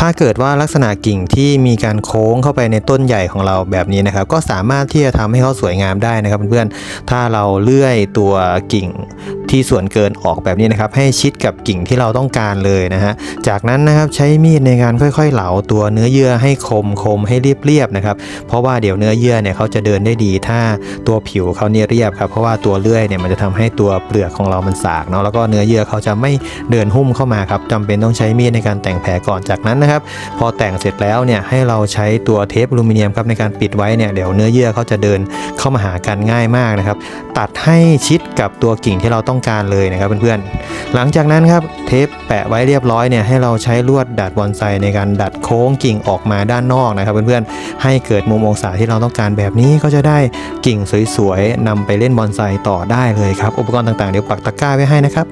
ถ้าเกิดว่าลักษณะกิ่งที่มีการโค้งเข้าไปในต้นใหญ่ของเราแบบนี้นะครับ ก็สามารถที่จะทำให้เขาสวยงามได้นะครับเพื่อนๆถ้าเราเลื่อยตัวกิ่ง ที่ส่วนเกินออกแบบนี้นะครับ ให้ชิดกับกิ่งที่เราต้องการเลยนะฮะ จากนั้นนะครับใช้มีดในการค่อยๆ เหลาตัวเนื้อเยื่อให้คมคมให้เรียบๆนะครับ เพราะว่าเดี๋ยวเนื้อเยื่อเนี่ยเขาจะเดินได้ดี ถ้าตัวผิวเขาเนี่ยเรียบครับ เพราะว่าตัวเลื่อยเนี่ยมันจะทำให้ตัวเปลือกของเรามันสากเนาะ แล้วก็เนื้อเยื่อเขาจะไม่เดินหุ้มเข้ามาครับจำเป็นต้องใช้มีดในการแต่งแผลก่อน จากนั้นนะครับ พอแต่งเสร็จแล้วเนี่ยให้เราใช้ตัวเทปอลูมิเนียมครับในการปิดไว้เนี่ยเดี๋ยวเนื้อเยื่อเขาจะเดินเข้ามาหากันง่ายมากนะครับ ตัดให้ชิดกับตัวกิ่งที่เราต้องการเลยนะครับเพื่อนๆ หลังจากนั้นครับเทปแปะไว้เรียบร้อยเนี่ยให้เราใช้ลวดดัดบอนไซในการดัดโค้งกิ่งออกมาด้านนอกนะครับเพื่อนๆ ให้เกิดมุมองศาที่เราต้องการแบบนี้ก็จะได้กิ่งสวยๆนำไปเล่นบอนไซต่อได้เลยครับ อุปกรณ์ต่างๆเดี๋ยวปักตะกร้าไว้ให้นะครับ